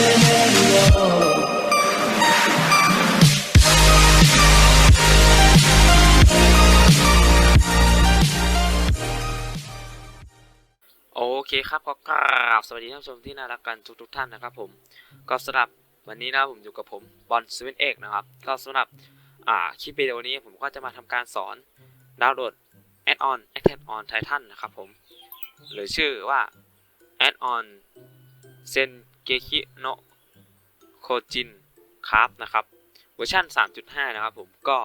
โอเคครับก็กราบสวัสดีท่านผู้ชมที่น่ารักกันทุกทุกท่านนะครับผมก็สำหรับวันนี้นะผมอยู่กับผมบอลสวินเอกนะครับก็สำหรับอ่าคลิปวิดีโอนี้ผมก็จะมาทำการสอนดาวน์โหลด Add-on Attack on Titan นะครับผมหรือชื่อว่า Add-on Sengeki no Kojin Craft นะครับเวอร์ชัน3.5 นะครับผมก็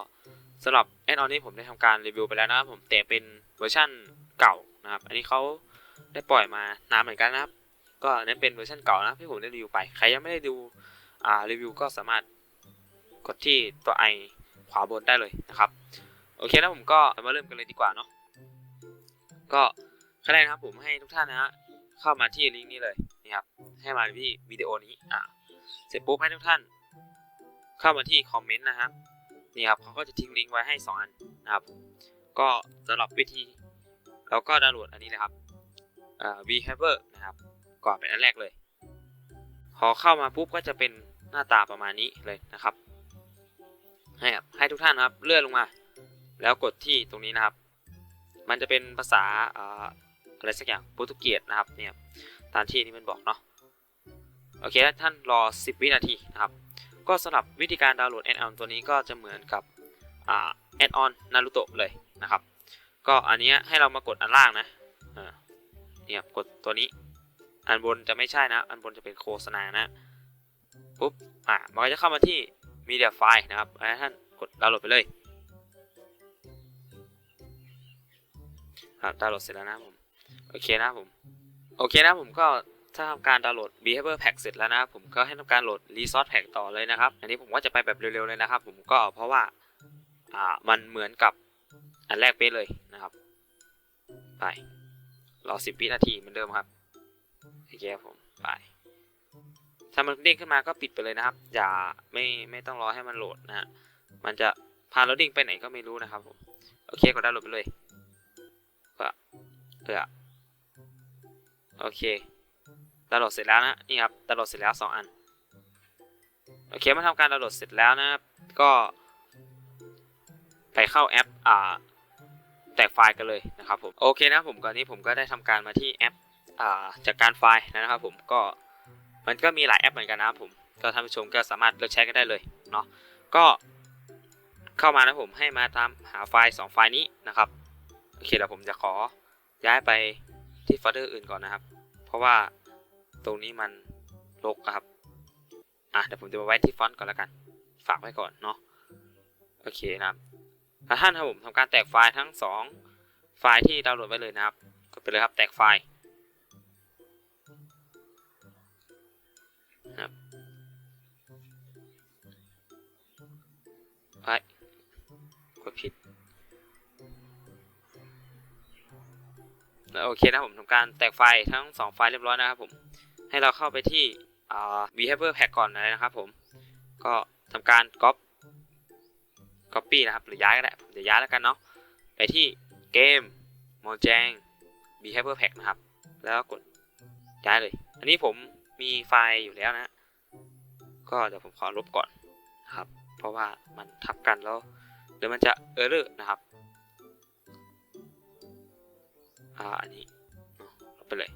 สำหรับ Add-on นี้ผมได้ทำการรีวิวไปแล้วนะครับผมแต่เป็นเวอร์ชันเก่านะครับ อันนี้เขาได้ปล่อยมานานเหมือนกันนะครับ ก็นั้นเป็นเวอร์ชันเก่านะที่ผมได้รีวิวไป ใครยังไม่ได้ดูอ่ารีวิวก็สามารถกดที่ตัวไอขวาบนได้เลยนะครับ โอเคแล้วผมก็มาเริ่มกันเลยดีกว่าเนาะก็ขั้นแรกนะครับผมให้ทุกท่านนะฮะเข้ามาที่ลิงก์นี้เลยนี่ครับ ให้มาที่วิดีโอนี้อ่าเสร็จปุ๊บให้ทุกท่าน เข้ามาที่คอมเมนต์นะครับนี่ครับเขาก็จะทิ้งลิงก์ไว้ให้สองอันนะครับ ก็สำหรับวิธีเราก็ดาวน์โหลดอันนี้นะครับอ่า Behavior นะครับก่อนเป็นอันแรกเลย พอเข้ามาปุ๊บก็จะเป็นหน้าตาประมาณนี้เลยนะครับ ให้ครับให้ทุกท่านครับเลื่อนลงมา แล้วกดที่ตรงนี้นะครับ มันจะเป็นภาษาอ่าอะไรสักอย่างโปรตุเกสนะครับเนี่ยตามที่นี้มันบอกเนาะ โอเคท่านรอ 10 วินาทีนะครับ ก็สำหรับวิธีการดาวน์โหลดแอดออนตัวนี้ก็จะเหมือนกับแอดออนนารูโตะเลยนะครับ ก็อันเนี้ยให้เรามากดอันล่างนะเนี่ยกดตัวนี้ อันบนจะไม่ใช่นะ อันบนจะเป็นโฆษณานะปุ๊บอะมันก็จะเข้ามาที่ Media File นะครับให้ท่านกดดาวน์โหลดไปเลยครับดาวน์โหลดเสร็จแล้วนะผม โอเคนะผม โอเคนะผมก็ ถ้าทำการดาวน์โหลด Behavior Pack เสร็จแล้วนะผมก็ให้ทำการโหลด Resource Pack ต่อเลยนะครับ อันนี้ผมก็จะไปแบบเร็วๆเลยนะครับ ผมก็เพราะว่าอ่ามันเหมือนกับอันแรกเป๊ะเลยนะครับ ไปรอสิบวินาทีเหมือนเดิมครับโอเคครับผมไปถ้ามันเด้งขึ้นมาก็ปิดไปเลยนะครับ อย่าไม่ไม่ต้องรอให้มันโหลดนะฮะมันจะพาเราดิ้งไปไหนก็ไม่รู้นะครับผมโอเคกดดาวน์โหลดไปเลยก็เออโอเคาวน์โหลดเสร็จแล้วนะนี่ครับดาวน์โหลดเสร็จแล้วสองอันโอเคมาทำการดาวน์โหลดเสร็จแล้วนะครับก็ไปเข้าแอปอ่าแตกไฟล์กันเลยนะครับผมโอเคนะผมก่อนนี้ผมก็ได้ทำการมาที่แอปอ่าจากการไฟล์นะครับผมก็มันก็มีหลายแอปเหมือนกันนะครับผมก็ท่านผู้ชมก็สามารถเลือกใช้กันได้เลยเนาะก็เข้ามานะผมให้มาตามหาไฟล์ 2 ไฟล์นี้นะครับโอเคเดี๋ยวผมจะขอย้ายไปที่โฟลเดอร์อื่นก่อนนะครับ เพราะว่า ตรงนี้มันรกครับ อะเดี๋ยวผมจะมาไว้ที่ฟอนต์ก่อนแล้วกัน ฝากไว้ก่อนเนาะ โอเคนะครับถ้าท่านครับผมทำการแตกไฟล์ทั้ง 2 ไฟล์ที่ดาวน์โหลดไว้เลยนะครับ กดไปเลยครับ แตกไฟล์นะครับไอ้กดผิดแล้วโอเคนะผมทำการแตกไฟล์ทั้ง 2 ไฟล์เรียบร้อยนะครับผม ให้เราเข้าไปที่ behavior pack ก่อนเลยนะครับผม ก็ทำการ copy copy นะครับ หรือย้ายก็ได้ผมจะย้ายแล้วกันเนาะ ไปที่เกมโมแจง behavior pack นะครับ แล้วกดย้ายเลย อันนี้ผมมีไฟล์อยู่แล้วนะ ก็เดี๋ยวผมขอลบก่อนนะครับ เพราะว่ามันทับกันแล้วเดี๋ยวมันจะเออร์เลอร์นะครับ อ่า อันนี้ลบไปเลย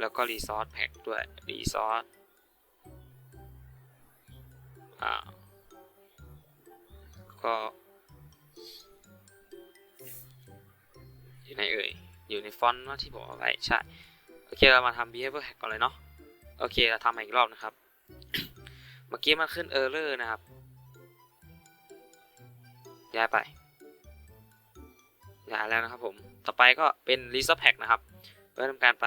แล้วก็ resource pack ด้วย resource อ่าก็อยู่ในเอ่ย อยู่ในฟอนต์ที่ผมเอาไว้ใช่ โอเค เรามาทำ behavior hack ก่อนเลยเนาะ โอเค เราทำอีกรอบนะครับ เมื่อกี้มันขึ้น error นะครับ ย้ายไป ย้ายแล้วนะครับผม ต่อไปก็เป็น resource pack นะครับ เพื่อทำการไป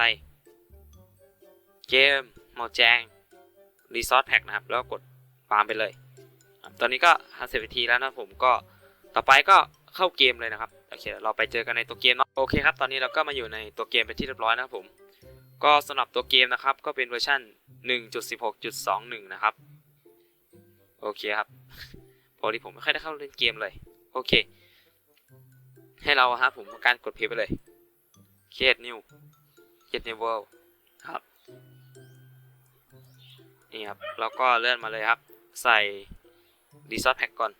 เกมหมอแจง resource pack นะครับ แล้วกดวางไปเลย ตอนนี้ก็ห้าสิบนาทีแล้วนะผมก็ต่อไปก็เข้าเกมเลยนะครับ โอเค เราไปเจอกันในตัวเกมเนาะโอเคครับ ตอนนี้เราก็มาอยู่ในตัวเกมเป็นที่เรียบร้อยนะครับผม ก็สำหรับตัวเกมนะครับ ก็เป็นเวอร์ชัน1.16.21 นะครับ โอเคครับพอดีผมไม่ค่อยได้เข้าเล่นเกมเลย โอเค ให้เราฮะผมการกดเพย์ไปเลย create new create new world ครับ นี่ครับแล้วก็เลื่อนมาเลยครับ ใส่ Resource Pack ก่อน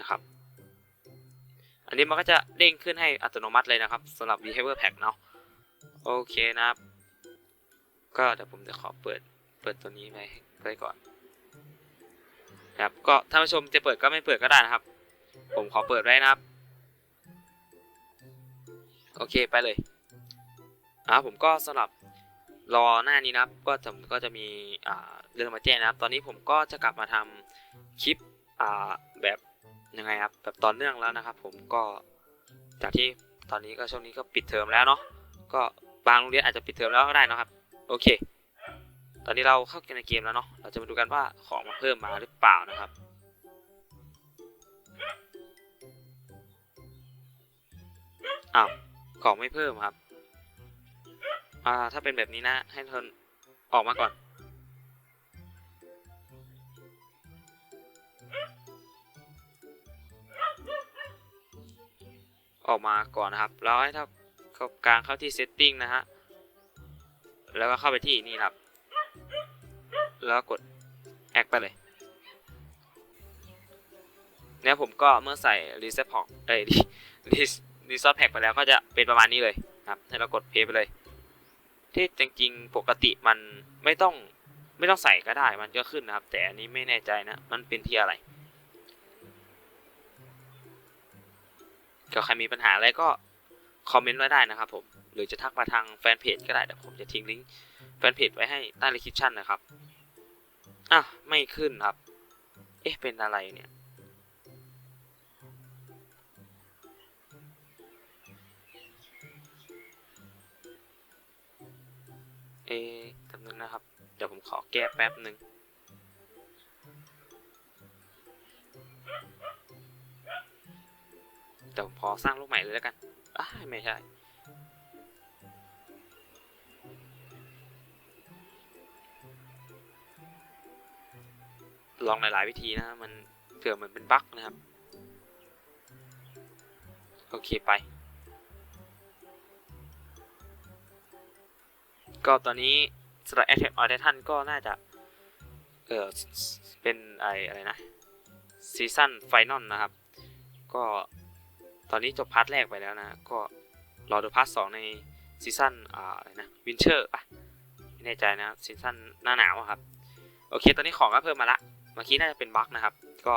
นะครับ อันนี้มันก็จะเด้งขึ้นให้อัตโนมัติเลยนะครับสำหรับ Behavior Pack เนาะโอเคนะครับ ก็เดี๋ยวผมจะขอเปิดเปิดตัวนี้ไว้ไว้ก่อนครับก็ท่านผู้ชมจะเปิดก็ไม่เปิดก็ได้นะครับ ผมขอเปิดไว้นะครับ โอเคไปเลยอ่าผมก็สำหรับ รอหน้านี้นะครับก็จะก็จะมีเรื่องมาแจ้งนะครับ ตอนนี้ผมก็จะกลับมาทำคลิปแบบยังไงครับแบบต่อเนื่องแล้วนะครับ ผมก็จากที่ตอนนี้ก็ช่วงนี้ก็ปิดเทอมแล้วเนาะก็บางโรงเรียนอาจจะปิดเทอมแล้วก็ได้นะครับ โอเค ตอนนี้เราเข้าเกมในเกมแล้วเนาะเราจะมาดูกันว่าของมาเพิ่มมาหรือเปล่านะครับอ้าวของไม่เพิ่มครับ อ่า ถ้าเป็นแบบนี้นะ ให้ทนออกมาก่อน ออกมาก่อนนะครับ แล้วให้ถ้ากลางเข้าที่ setting นะฮะ แล้วก็เข้าไปที่นี่ครับ แล้วกด add ไปเลยเนี่ยผมก็เมื่อใส่ reset pack เอ้ย resource pack ไปแล้วก็จะเป็นประมาณนี้เลยครับ ให้เรากด play ไปเลย ที่จริงๆปกติมันไม่ต้องไม่ต้องใส่ก็ได้มันก็ขึ้นนะครับ แต่อันนี้ไม่แน่ใจนะมันเป็นที่อะไรก็ใครมีปัญหาอะไรก็คอมเมนต์ไว้ได้นะครับผมหรือจะทักมาทางแฟนเพจก็ได้เดี๋ยวผมจะทิ้งลิงก์แฟนเพจไว้ให้ใต้คลิปชั่นนะครับอะไม่ขึ้นครับ เอ๊ะเป็นอะไรเนี่ย เอ๊ะจำนึงนะครับ เดี๋ยวผมขอแก้แป๊บหนึ่งเดี๋ยวผมขอสร้างลูกใหม่เลยแล้วกันอ้าไม่ใช่ ลองหลาย ๆ วิธีนะ มันเผื่อมันเป็นบั๊กนะครับ โอเคไป ก็ตอนนี้สำหรับ Attack on Titan ก็น่าจะ เออเป็นไออะไรนะซีซั่นไฟนอลนะครับ ก็ตอนนี้จบพาร์ทแรกไปแล้วนะ ก็รอดูพาร์ทสองในซีซั่นอ่าอะไรนะวินเชอร์ปะไม่แน่ใจนะซีซั่นหน้าหนาวครับ โอเค ตอนนี้ของก็เพิ่มมาละเมื่อกี้น่าจะเป็นบั๊กนะครับ ก็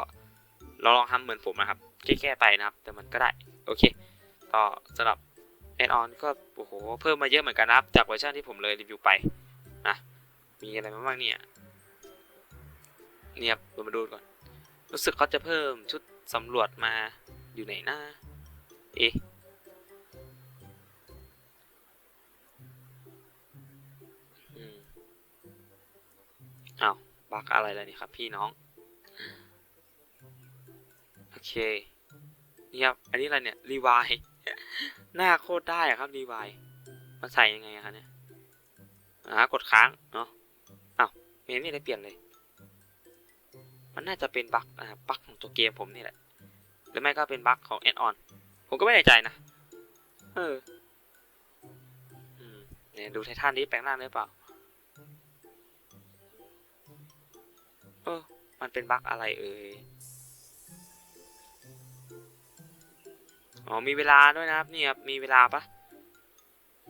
เราลองทำเหมือนผมนะครับแก้ๆไปนะครับ แต่มันก็ได้ โอเค ต่อสำหรับ แอดออนก็โอ้โหเพิ่มมาเยอะเหมือนกันนะครับ จากเวอร์ชันที่ผมเลยรีวิวไปนะมีอะไรมาบ้างเนี่ยเนี่ยเรามาดูก่อน รู้สึกเขาจะเพิ่มชุดสำรวจมาอยู่ไหนนะเอ๊ะอืมอ้าวบักอะไรแล้วนี่ครับพี่น้อง โอเคนี่ครับอันนี้อะไรเนี่ยรีวาย หน้าโคตรได้อะครับรีวายมันใส่ยังไงครับเนี่ยอ่ากดค้างเนาะอ้าวไม่เห็นมีอะไรเปลี่ยนเลย มันน่าจะเป็นบั๊กนะครับบั๊กของตัวเกมผมนี่แหละ หรือไม่ก็เป็นบั๊กของแอดออน ผมก็ไม่แน่ใจนะ เอออืมเนี่ยดูไททันนี้แปลงร่างได้เปล่า เออ มันเป็นบั๊กอะไรเอ่ย อ๋อมีเวลาด้วยนะครับนี่ครับมีเวลาปะ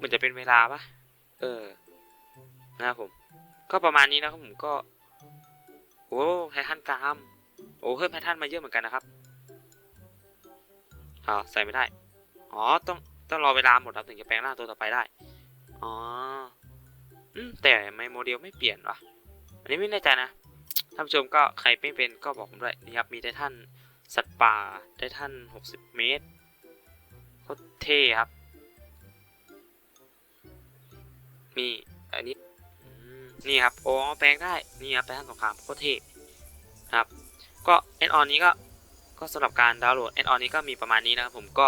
มันจะเป็นเวลาปะเออนะครับผม ก็ประมาณนี้นะครับผมก็โอ้ไททันกรามโอ้เพิ่มไททันมาเยอะเหมือนกันนะครับอ้าใส่ไม่ได้อ๋อต้องต้องรอเวลาหมดครับถึงจะแปลงร่างตัวต่อไปได้อ๋อแต่ไม่โมเดลไม่เปลี่ยนวะอันนี้ไม่แน่ใจนะท่านผู้ชมก็ใครไม่เป็นก็บอกผมด้วยนี่ครับมีไททันสัตว์ป่าไททัน60 เมตร ตรเท่ครับ มีอันนี้นี่ครับโอ้แปลงได้ นี่ครับแปลงสงครามโคตรเท่ครับ ก็แอดออนนี้ก็ก็สำหรับการดาวน์โหลดแอดออนนี้ก็มีประมาณนี้นะครับผมก็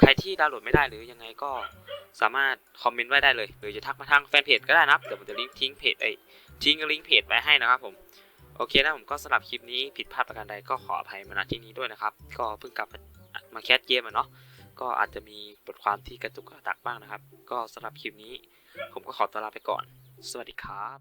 ใครที่ดาวน์โหลดไม่ได้หรือยังไงก็สามารถคอมเมนต์ไว้ได้เลย หรือจะทักมาทางแฟนเพจก็ได้นะครับเดี๋ยวผมจะลิงก์ทิ้งเพจไอ้ทิ้งลิงก์เพจไว้ให้นะครับผมโอเคนะผมก็สำหรับคลิปนี้ผิดพลาดประการใดก็ขออภัยมาณที่นี้ด้วยนะครับ ก็เพิ่งกลับมามาแคสเกมอะเนาะ ก็อาจจะมีบทความที่กระตุกกระตักบ้างนะครับ ก็สำหรับคลิปนี้ ผมก็ขอตัวลาไปก่อน สวัสดีครับ